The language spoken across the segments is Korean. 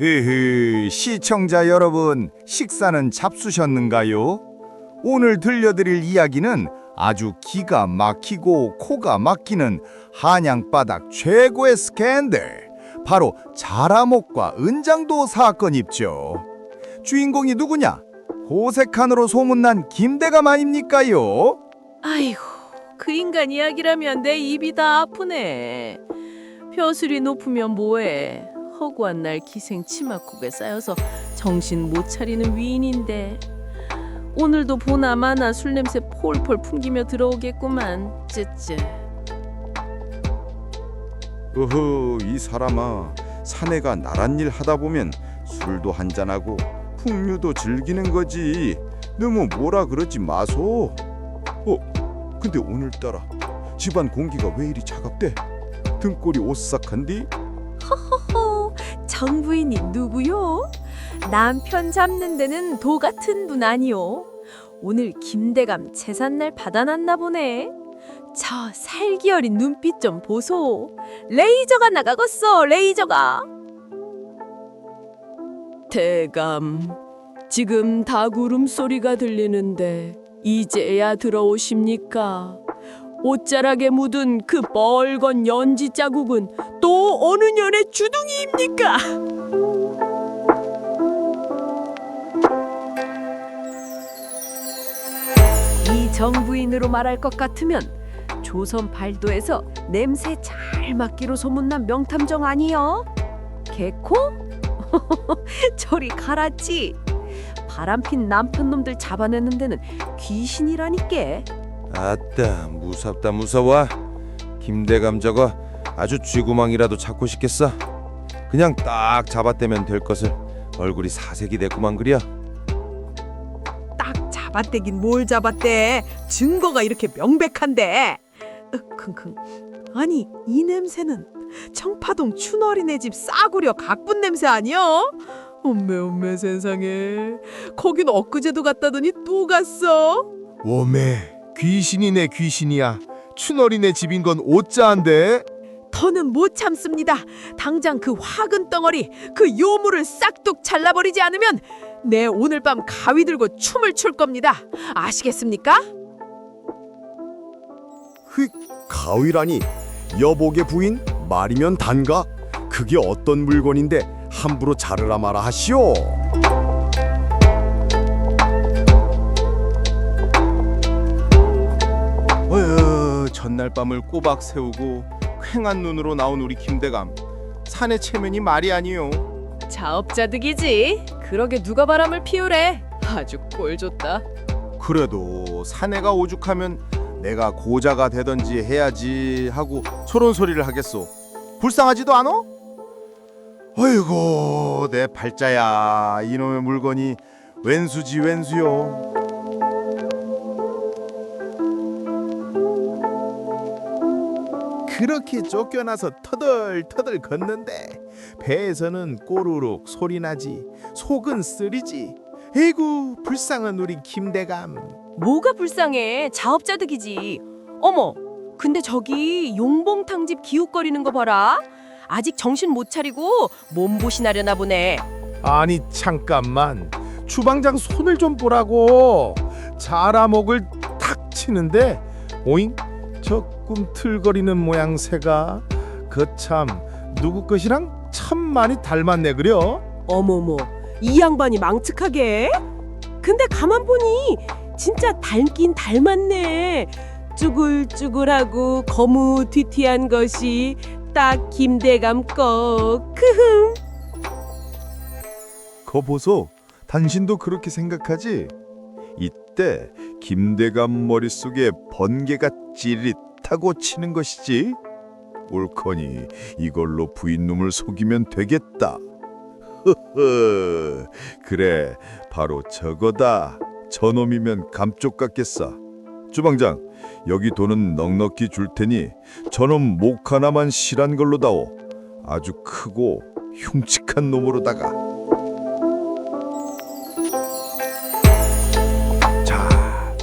으흐, 시청자 여러분, 식사는 잡수셨는가요? 오늘 들려드릴 이야기는 아주 기가 막히고 코가 막히는 한양바닥 최고의 스캔들, 바로 자라목과 은장도 사건 입죠. 주인공이 누구냐? 호색한으로 소문난 김대감 아닙니까요? 아이고, 그 인간 이야기라면 내 입이 다 아프네. 벼슬이 높으면 뭐해? 허구한 날 기생 치마국에 쌓여서 정신 못 차리는 위인인데. 오늘도 보나마나 술 냄새 폴폴 풍기며 들어오겠구만. 쯔쯔. 어허 이 사람아. 사내가 나란 일 하다 보면 술도 한잔하고 풍류도 즐기는 거지. 너무 뭐라 그러지 마소. 어 근데 오늘따라 집안 공기가 왜 이리 차갑대? 등골이 오싹한디? 허, 정부인이 누구요? 남편 잡는 데는 도 같은 분 아니요. 오늘 김대감 재산날 받아놨나 보네. 저 살기 어린 눈빛 좀 보소. 레이저가 나가겠어, 레이저가. 대감, 지금 다구름 소리가 들리는데 이제야 들어오십니까? 옷자락에 묻은 그 뻘건 연지 자국은 또 어느 년의 주둥이입니까? 이 정부인으로 말할 것 같으면 조선 발도에서 냄새 잘 맡기로 소문난 명탐정 아니요? 개코? 저리 가라지. 바람핀 남편 놈들 잡아내는 데는 귀신이라니께. 아따 무섭다 무서워. 김대감 저거 아주 쥐구멍이라도 찾고 싶겠어. 그냥 딱 잡아떼면 될 것을. 얼굴이 사색이 됐구만 그려. 딱 잡아떼긴 뭘 잡아떼? 증거가 이렇게 명백한데. 으, 킁킁. 아니 이 냄새는 청파동 춘어린애 집 싸구려 각분 냄새 아니여? 엄매 엄매 세상에. 거긴 엊그제도 갔다더니 또 갔어? 오메 귀신이네 귀신이야. 춘어리네 집인 건 오짜인데. 더는 못 참습니다. 당장 그 화근 덩어리 그 요물을 싹둑 잘라버리지 않으면 내 오늘 밤 가위 들고 춤을 출 겁니다. 아시겠습니까? 휙 가위라니. 여복의 부인 말이면 단가. 그게 어떤 물건인데 함부로 자르라 마라 하시오 어휴 전날 밤을 꼬박 세우고 퀭한 눈으로 나온 우리 김대감 산의 체면이 말이 아니요 자업자득이지. 그러게 누가 바람을 피우래. 아주 꼴 좋다. 그래도 사내가 오죽하면 내가 고자가 되던지 해야지 하고 저런 소리를 하겠소 불쌍하지도 않어? 어이구 내 팔자야 이놈의 물건이 웬수지 웬수요 그렇게 쫓겨나서 터덜터덜 걷는데 배에서는 꼬르륵 소리 나지 속은 쓰리지 에이구 불쌍한 우리 김대감 뭐가 불쌍해? 자업자득이지. 어머, 근데 저기 용봉탕집 기웃거리는 거 봐라. 아직 정신 못 차리고 몸보신하려나 보네. 아니 잠깐만 주방장 손을 좀 보라고 자라목을 탁 치는데 오잉 저 꿈틀거리는 모양 새가 거참 누구 것이랑 참 많이 닮았네 그려 어머머, 이 양반이 망측하게? 근데 가만 보니 진짜 닮긴 닮았네. 쭈글쭈글하고 거무튀튀한 것이 딱 김대감 거. 크흠. 거 보소. 당신도 그렇게 생각하지? 이때 김대감 머릿속에 번개가 찌릿 하고 치는 것이지. 옳거니 이걸로 부인놈을 속이면 되겠다. 흐흐. 그래, 바로 저거다. 저놈이면 감쪽 같겠어. 주방장, 여기 돈은 넉넉히 줄 테니 저놈 목 하나만 실한 걸로 다오. 아주 크고 흉측한 놈으로다가. 자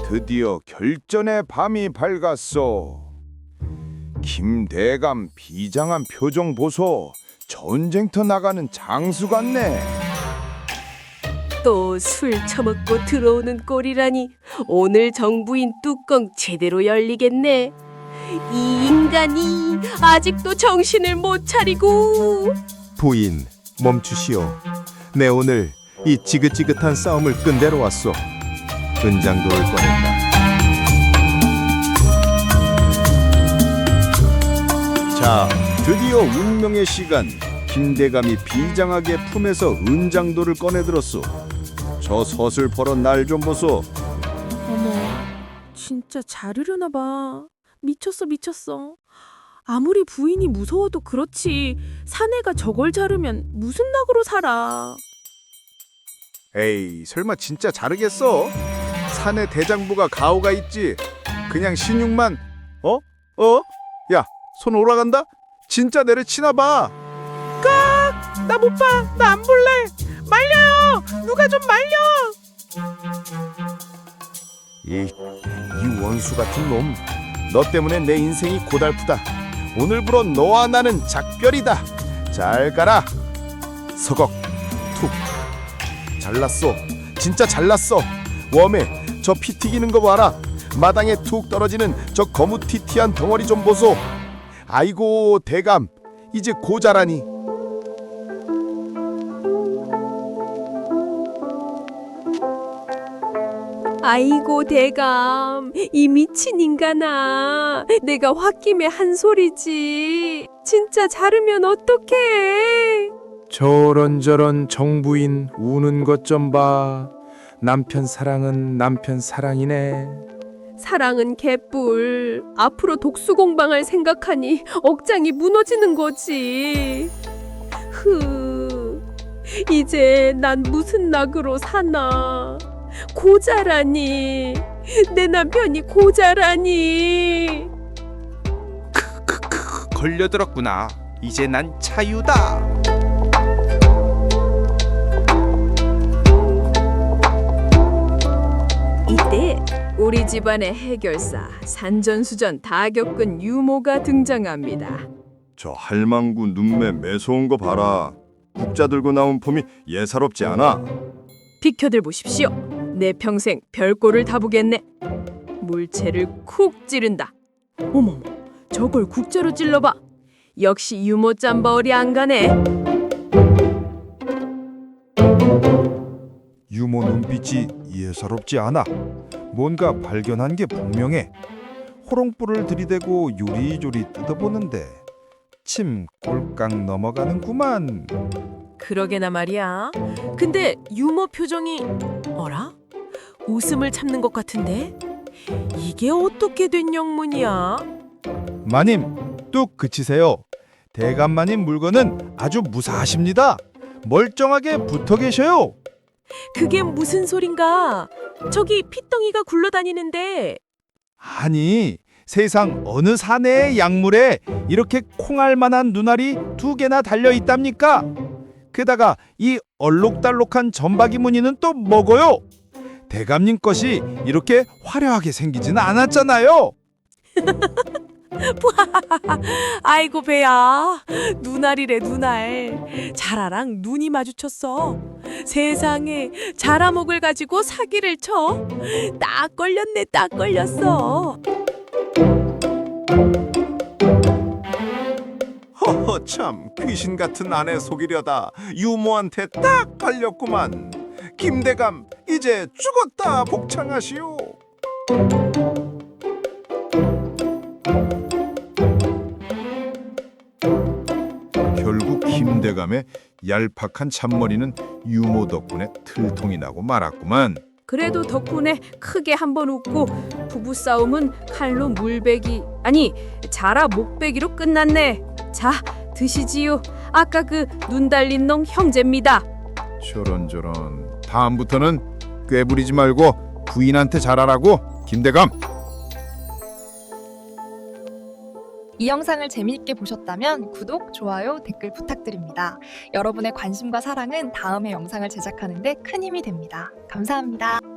드디어 결전의 밤이 밝았소 김대감 비장한 표정 보소 전쟁터 나가는 장수 같네. 또 술 처먹고 들어오는 꼴이라니 오늘 정부인 뚜껑 제대로 열리겠네. 이 인간이 아직도 정신을 못 차리고 부인 멈추시오. 내 오늘 이 지긋지긋한 싸움을 끝내러 왔소. 은장도를 꺼낸다. 자, 드디어 운명의 시간. 김대감이 비장하게 품에서 은장도를 꺼내들었소. 저 서슬퍼런 날 좀 보소. 어머, 진짜 자르려나 봐. 미쳤어, 미쳤어. 아무리 부인이 무서워도 그렇지. 사내가 저걸 자르면 무슨 낙으로 살아. 에이, 설마 진짜 자르겠어? 사내 대장부가 가오가 있지. 그냥 신육만 어? 어? 야, 손 올라간다? 진짜 내려치나 봐. 깍! 나 못 봐. 나 안 볼래. 말려요. 누가 좀 말려. 이, 이 원수 같은 놈. 너 때문에 내 인생이 고달프다. 오늘부로 너와 나는 작별이다. 잘 가라. 서걱 툭. 잘났어. 진짜 잘났어. 웜에 저 피 튀기는 거 봐라. 마당에 툭 떨어지는 저 거무튀튀한 덩어리 좀 보소. 아이고 대감 이제 고자라니. 아이고 대감 이 미친 인간아 내가 홧김에 한 소리지 진짜 자르면 어떡해 저런저런 정부인 우는 것 좀 봐. 남편 사랑은 남편 사랑이네. 사랑은 개뿔. 앞으로 독수 공방할 생각하니 억장이 무너지는 거지. 흐. 이제 난 무슨 낙으로 사나? 고자라니. 내 남편이 고자라니. 걸려들었구나. 이제 난 차유다. 우리 집안의 해결사 산전수전 다 겪은 유모가 등장합니다. 저 할망구 눈매 매서운 거 봐라. 국자 들고 나온 폼이 예사롭지 않아. 비켜들 보십시오. 내 평생 별꼴을 다 보겠네. 물체를 쿡 찌른다. 어머머, 저걸 국자로 찔러봐. 역시 유모 짬바울이 안 가네. 유모 눈빛이 예사롭지 않아. 뭔가 발견한 게 분명해. 호롱불을 들이대고 요리조리 뜯어보는데 침 꼴깍 넘어가는구만. 그러게나 말이야. 근데 유모 표정이 어라? 웃음을 참는 것 같은데? 이게 어떻게 된 영문이야? 마님, 뚝 그치세요. 대감마님 물건은 아주 무사하십니다. 멀쩡하게 붙어 계셔요. 그게 무슨 소린가? 저기 피덩이가 굴러다니는데 아니, 세상 어느 사내의 약물에 이렇게 콩알 만한 눈알이 두 개나 달려 있답니까? 게다가 이 얼록달록한 점박이 무늬는 또 뭐고요? 대감님 것이 이렇게 화려하게 생기진 않았잖아요. 아이고 배야. 눈알이래 눈알. 자라랑 눈이 마주쳤어. 세상에 자라목을 가지고 사기를 쳐? 딱 걸렸네 딱 걸렸어. 허허 참 귀신 같은 아내 속이려다 유모한테 딱 갈렸구만. 김대감 이제 죽었다 복창하시오. 김대감의 얄팍한 잔머리는 유모 덕분에 틀통이 나고 말았구만. 그래도 덕분에 크게 한 번 웃고 부부 싸움은 칼로 물베기 아니 자라 목베기로 끝났네 자 드시지요 아까 그 눈 달린 놈 형제입니다 저런 저런 다음부터는 꾀부리지 말고 부인한테 잘하라고 김대감. 이 영상을 재미있게 보셨다면 구독, 좋아요, 댓글 부탁드립니다. 여러분의 관심과 사랑은 다음의 영상을 제작하는 데 큰 힘이 됩니다. 감사합니다.